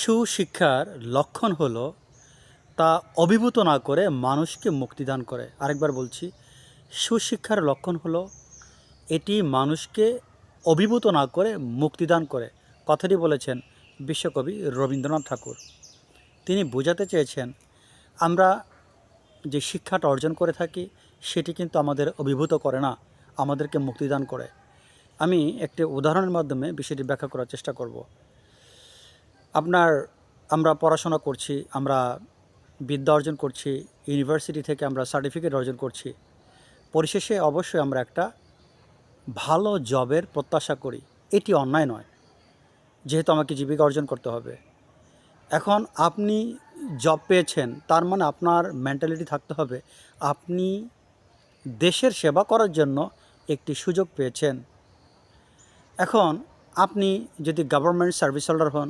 সুশিক্ষার লক্ষণ হলো তা অভিভূত না করে মানুষকে মুক্তিদান করে। আরেকবার বলছি, সুশিক্ষার লক্ষণ হলো এটি মানুষকে অভিভূত না করে মুক্তিদান করে। কথাটি বলেছেন বিশ্বকবি রবীন্দ্রনাথ ঠাকুর। তিনি বোঝাতে চেয়েছেন, আমরা যে শিক্ষাটা অর্জন করে থাকি, সেটি কিন্তু আমাদের অভিভূত করে না, আমাদেরকে মুক্তিদান করে। আমি একটি উদাহরণের মাধ্যমে বিষয়টি ব্যাখ্যা করার চেষ্টা করব। আপনার, আমরা পড়াশোনা করছি, আমরা বিদ্যা অর্জন করছি, ইউনিভার্সিটি থেকে আমরা সার্টিফিকেট অর্জন করছি। পরিশেষে অবশ্যই আমরা একটা ভালো জবের প্রত্যাশা করি। এটি অন্যায় নয়, যেহেতু আমাকে জীবিকা অর্জন করতে হবে। এখন আপনি জব পেয়েছেন, তার মানে আপনার মেন্টালিটি থাকতে হবে, আপনি দেশের সেবা করার জন্য একটি সুযোগ পেয়েছেন। এখন আপনি যদি গভর্নমেন্ট সার্ভিস হোল্ডার হন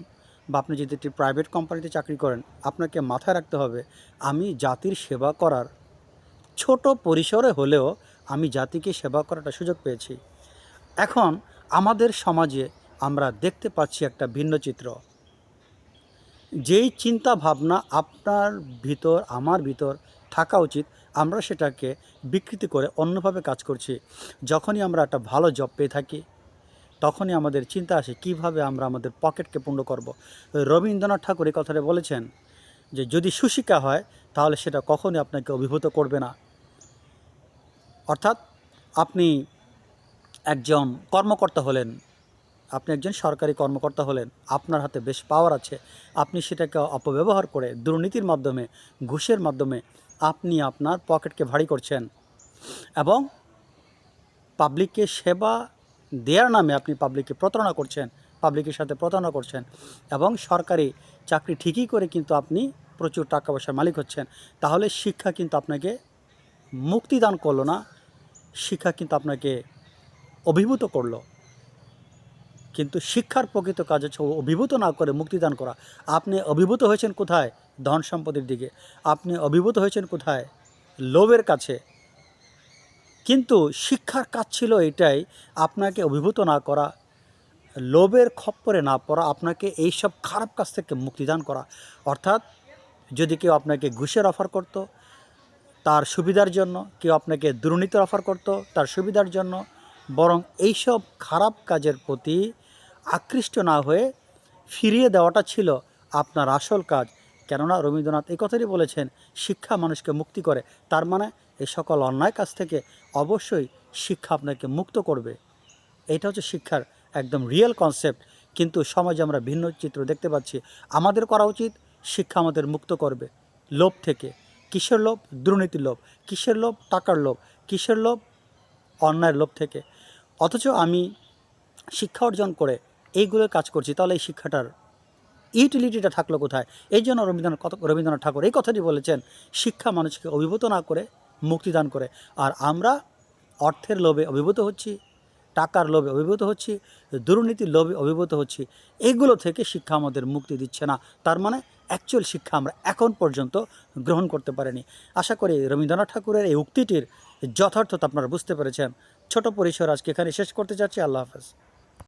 বা আপনি যদি একটি প্রাইভেট কোম্পানিতে চাকরি করেন, আপনাকে মাথায় রাখতে হবে, আমি জাতির সেবা করার ছোট পরিসরে হলেও আমি জাতিকে সেবা করাটা সুযোগ পেয়েছি। এখন আমাদের সমাজে আমরা দেখতে পাচ্ছি একটা ভিন্ন চিত্র। যেই চিন্তা ভাবনা আপনার ভিতর, আমার ভিতর থাকা উচিত, আমরা সেটাকে বিকৃতি করে অন্যভাবে কাজ করছি। যখনই আমরা একটা ভালো জব পেয়ে থাকি তখনই আমাদের চিন্তা আসে, কীভাবে আমরা আমাদের পকেটকে পূর্ণ করব? রবীন্দ্রনাথ ঠাকুর এই কথাটা বলেছেন যে, যদি সুশিক্ষা হয়, তাহলে সেটা কখনই আপনাকে অভিভূত করবে না। অর্থাৎ আপনি একজন কর্মকর্তা হলেন, আপনি একজন সরকারি কর্মকর্তা হলেন, আপনার হাতে বেশ পাওয়ার আছে, আপনি সেটাকে অপব্যবহার করে দুর্নীতির মাধ্যমে, ঘুষের মাধ্যমে আপনি আপনার পকেটকে ভারী করছেন এবং পাবলিককে সেবা দেওয়ার নামে আপনি পাবলিককে প্রতারণা করছেন পাবলিকের সাথে প্রতারণা করছেন এবং সরকারি চাকরি ঠিকই করে কিন্তু আপনি প্রচুর টাকা পয়সার মালিক হচ্ছেন, তাহলে শিক্ষা কিন্তু আপনাকে মুক্তিদান করল না, শিক্ষা কিন্তু আপনাকে অভিভূত করল। কিন্তু শিক্ষার প্রকৃত কাজ হচ্ছে অভিভূত না করে মুক্তিদান করা। আপনি অভিভূত হয়েছেন কোথায়? ধন সম্পদের দিকে। আপনি অভিভূত হয়েছেন কোথায়? লোভের কাছে। কিন্তু শিক্ষার কাজ ছিল এটাই, আপনাকে অভিভূত না করা, লোভের খপ্পরে না পড়া, আপনাকে এইসব খারাপ কাজ থেকে মুক্তিদান করা। অর্থাৎ যদি কেউ আপনাকে ঘুষের অফার করতো, তার সুবিধার জন্য, কেউ আপনাকে দুর্নীতির অফার করতো, তার সুবিধার জন্য, বরং এইসব খারাপ কাজের প্রতি আকৃষ্ট না হয়ে ফিরিয়ে দেওয়াটা ছিল আপনার আসল কাজ। কেননা রবীন্দ্রনাথ এই কথাটি বলেছেন, শিক্ষা মানুষকে মুক্তি করে। তার মানে এই সকল অন্যায় কাজ থেকে অবশ্যই শিক্ষা আপনাকে মুক্ত করবে। এটা হচ্ছে শিক্ষার একদম রিয়েল কনসেপ্ট কিন্তু সমাজে আমরা ভিন্ন চিত্র দেখতে পাচ্ছি। আমাদের করা উচিত শিক্ষা আমাদের মুক্ত করবে। লোভ থেকে। কিসের লোভ? দুর্নীতির লোভ। কিসের লোভ? টাকার লোভ। কিসের লোভ? অন্যায়ের লোভ থেকে। অথচ আমি শিক্ষা অর্জন করে এইগুলোর কাজ করছি, তাহলে এই শিক্ষাটার ইউটিলিটিটা থাকল কোথায়? এই জন্য রবীন্দ্রনাথ রবীন্দ্রনাথ ঠাকুর এই কথাটি বলেছেন, শিক্ষা মানুষকে অভিভূত না করে মুক্তিদান করে। আর আমরা অর্থের লোভে অভিভূত হচ্ছি, টাকার লোভে অভিভূত হচ্ছি, দুর্নীতির লোভে অভিভূত হচ্ছি। এগুলো থেকে শিক্ষা আমাদের মুক্তি দিচ্ছে না। তার মানে অ্যাকচুয়াল শিক্ষা আমরা এখন পর্যন্ত গ্রহণ করতে পারিনি। আশা করি রবীন্দ্রনাথ ঠাকুরের এই উক্তিটির যথার্থতা আপনারা বুঝতে পেরেছেন। ছোট পরিসর আজকে এখানে শেষ করতে চাচ্ছি। আল্লাহ হাফেজ।